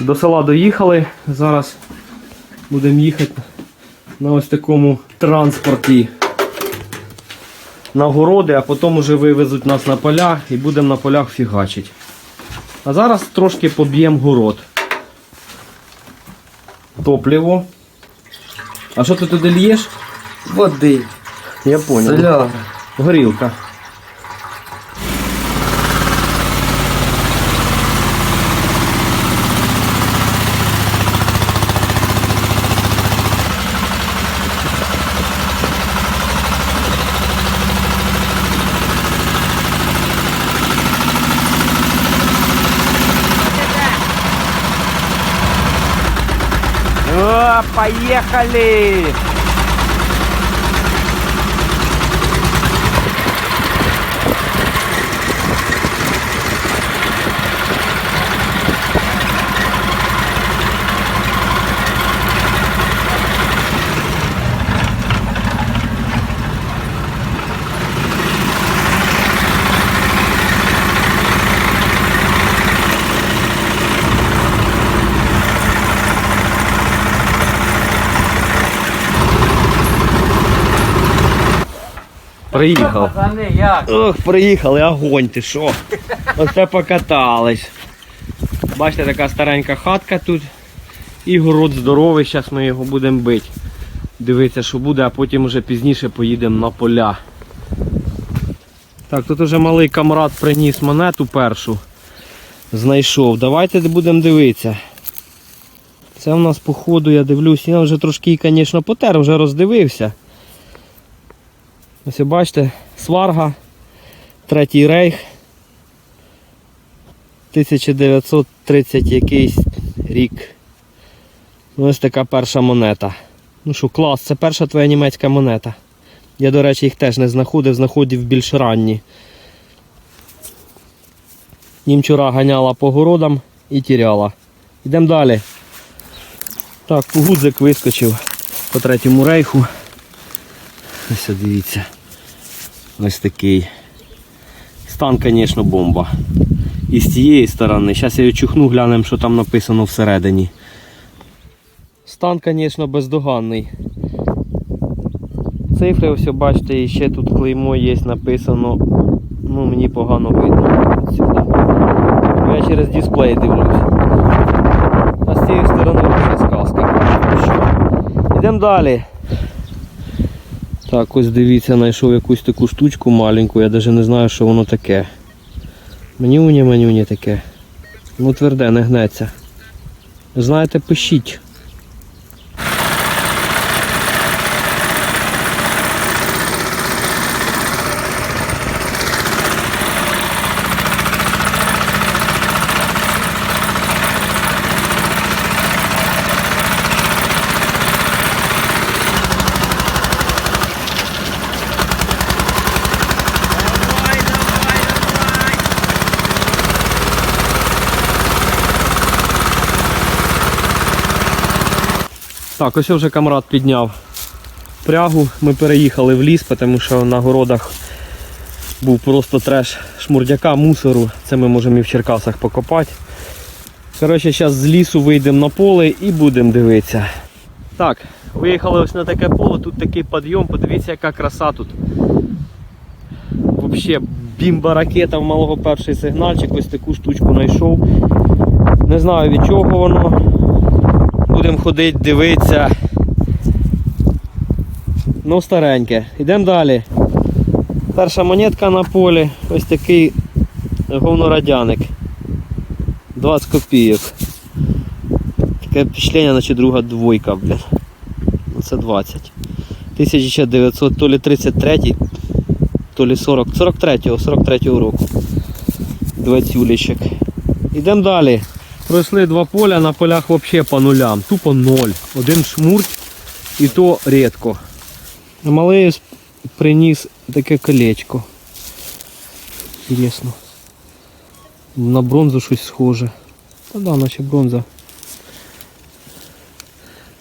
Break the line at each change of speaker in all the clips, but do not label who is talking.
До села доїхали. Зараз будемо їхати на ось такому транспорті на городи, а потім вже вивезуть нас на поля і будемо на полях фігачити. А зараз трошки поб'ємо город. Топливо. А що ти туди л'єш?
Води,
Я понял.
соляра.
Горілка. Поехали! Приїхав.
Пацани, як?
Ох, приїхали, огонь, ти що? Оце покатались. Бачите, така старенька хатка тут. І город здоровий, зараз ми його будемо бити. Дивитися, що буде, а потім вже пізніше поїдемо на поля. Так, тут уже малий камрад приніс монету першу. Знайшов. Давайте будемо дивитися. Це в нас, походу, я дивлюсь, я вже трошки, звісно, потер, вже роздивився. Ось бачите, сварга, третій рейх. 1930 якийсь рік. Ну, Ось така перша монета. Ну що, клас, це перша твоя німецька монета. Я, до речі, їх теж не знаходив, знаходив більш ранні. Німчура ганяла по городам і тіряла. Йдемо далі. Так, гудзик вискочив по третьому рейху. Ось дивіться. Ось такий. Стан, звісно, бомба. І з цієї сторони. Зараз я чухну, глянемо, що там написано всередині. Стан, звісно, бездоганний. Цифри, ось бачите, і ще тут клеймо є написано. Ну, мені погано видно. Сюди. Я через дисплей дивлюсь. А з цієї сторони вже сказка. Йдемо далі. Так, ось дивіться, знайшов якусь таку штучку маленьку, я навіть не знаю, що воно таке. Манюня, манюня таке. Ну тверде, не гнеться. Знаєте, пишіть. Так, ось вже камрад підняв прягу. Ми переїхали в ліс, тому що на городах був просто треш шмурдяка, мусору. Це ми можемо і в Черкасах покопати. Коротше, зараз з лісу вийдемо на поле і будемо дивитися. Так, виїхали ось на таке поле, тут такий підйом, подивіться, яка краса тут. Взагалі, бімба ракета в малого перший сигнальчик, ось таку штучку знайшов. Не знаю від чого воно. Будемо ходити, дивитися. Ну, стареньке. Йдемо далі. Перша монетка на полі. Ось такий говнорадяник. 20 копійок. Таке впечатлення, наче друга двойка, блін. Ну це 20. 1900, то лі 33, то лі 40, 43-го, 43-го року. 20 улічок. Йдемо далі. Пройшли два поля, на полях взагалі по нулям. Тупо ноль. Один шмурт і то рідко. Малий приніс таке колечко. Інтересно. На бронзу щось схоже. Та да, наче бронза.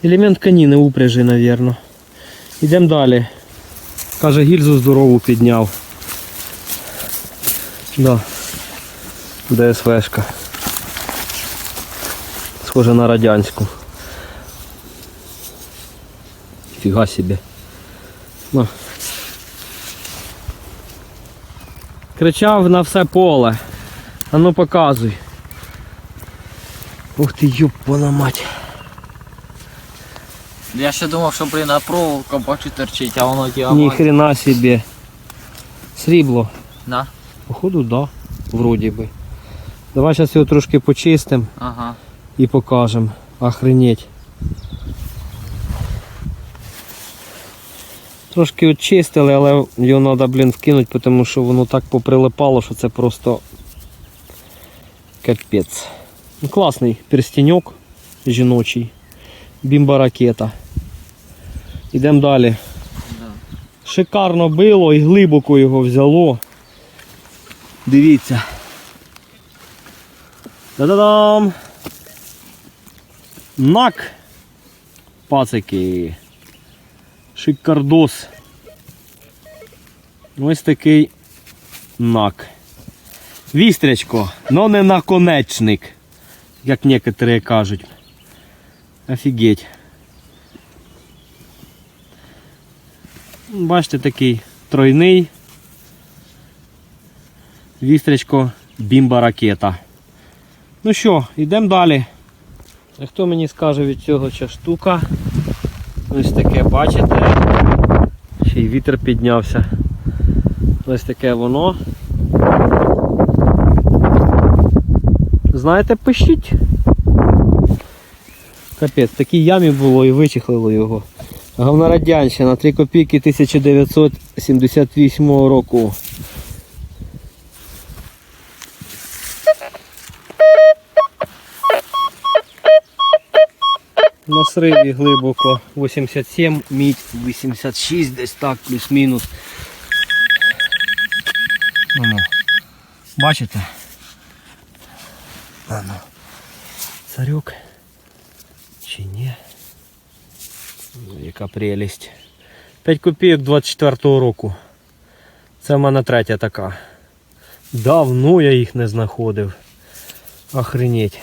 Елемент каніни упряжі, мабуть. Йдемо далі. Каже, гільзу здорову підняв. Да. ДСВшка. Схоже на радянську. Фіга собі. Ну. Кричав на все поле. А ну показуй. Ух ти, юпана мать.
Я ще думав, що блін, а проволока бачу торчить, а воно
Ні
діамант.
хрена собі. Срібло.
На.
Походу, да. Вроді би. Давай зараз його трошки почистимо
Ага.
І покажемо. Охренеть. Трошки очистили, але його треба, блін, вкинути, тому що воно так поприлипало, що це просто капець. Ну, класний перстеньок жіночий. Бімба ракета. Йдемо далі. Шикарно било і глибоко його взяло. Дивіться. Та-да-дам! Нак! Пацики. Шикардос. Ось такий нак. Вістрячко, но не наконечник, як некоторі кажуть. Офігеть. Бачите, такий тройний. Вістрячко бімба ракета. Ну що, йдемо далі. Хто мені скаже від цього ця штука? Ось таке, бачите? Ще й вітер піднявся. Ось таке воно. Знаєте, пишіть. Капець, в такій ямі було і вичехлило його. Говнорадянщина, 3 копійки 1978 року. Сриві глибоко 87, мідь 86, десь так, плюс-мінус. Ну, бачите? Ану. Царюк. Чи ні? Ну, Яка прелість. 5 копійок 24-го року. Це в мене третя така. Давно я їх не знаходив. Охренеть.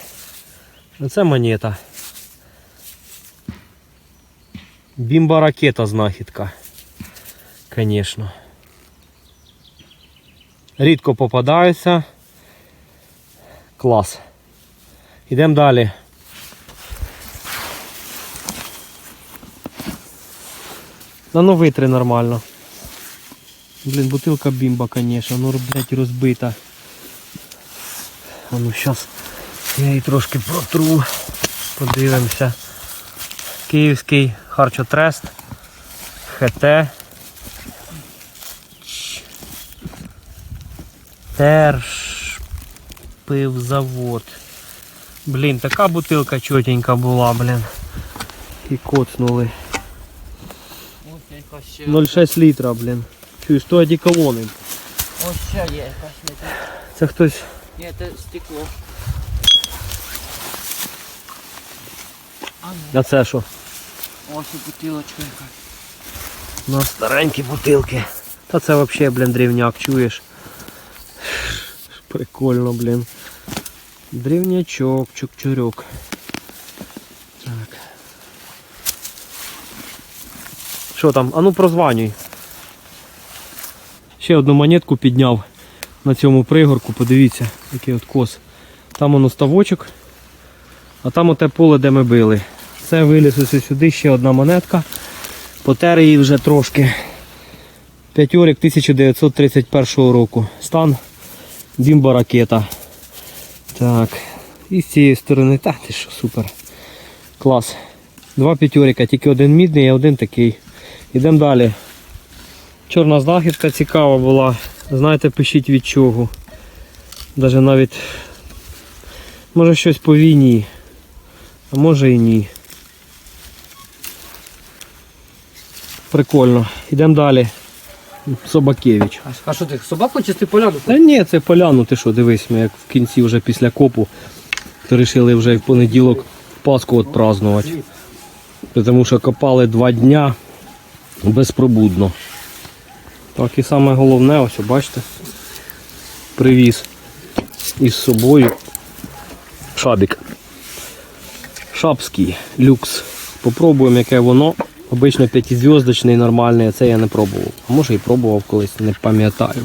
Оце монета. Бімба ракета знахідка. Звісно. Рідко попадаються. Клас. Йдемо далі. Да ну витри нормально. Блін, бутилка бімба, конечно, ну блядь, розбита. А ну зараз я її трошки протру. Подивимося. Київський харчотрест. ХТ. Терш пивзавод. Блін, така бутилка чотенька була, блін. І коцнули.
Ось якась ще.
0,6 літра, блін. Чуєш, то одіколони.
Ось ще є якась.
Це хтось.
Ні, це стекло. А
це що?
Ось і бутилочка якась.
На старенькі бутилки. Та це взагалі, блін, дрівняк, чуєш? Прикольно, блін. Дрівнячок, чук-чурюк. Так. Що там? А ну прозванюй. Ще одну монетку підняв на цьому пригорку, подивіться, який от кос. Там воно ставочок, а там оте поле, де ми били. Це виліз ось сюди ще одна монетка. Потер її вже трошки. П'ятьорик 1931 року. Стан бімба ракета. Так. І з цієї сторони, та ти що, супер. Клас. Два п'ятьорика, тільки один мідний, а один такий. Йдемо далі. Чорна знахідка цікава була. Знаєте, пишіть від чого. Даже навіть може щось по війні. А може і ні. Прикольно. Йдемо далі. Собакевич.
А що ти собаку чи ти поляну?
Та ні, це поляну, ти що, дивись, ми як в кінці вже після копу, вирішили вже в понеділок Пасху відпразнувати. Тому що копали два дня безпробудно. Так і саме головне, ось бачите, привіз із собою шабік. Шапський люкс. Попробуємо, яке воно. Обично п'ятизв'язочний нормальний, а це я не пробував. А може і пробував колись, не пам'ятаю.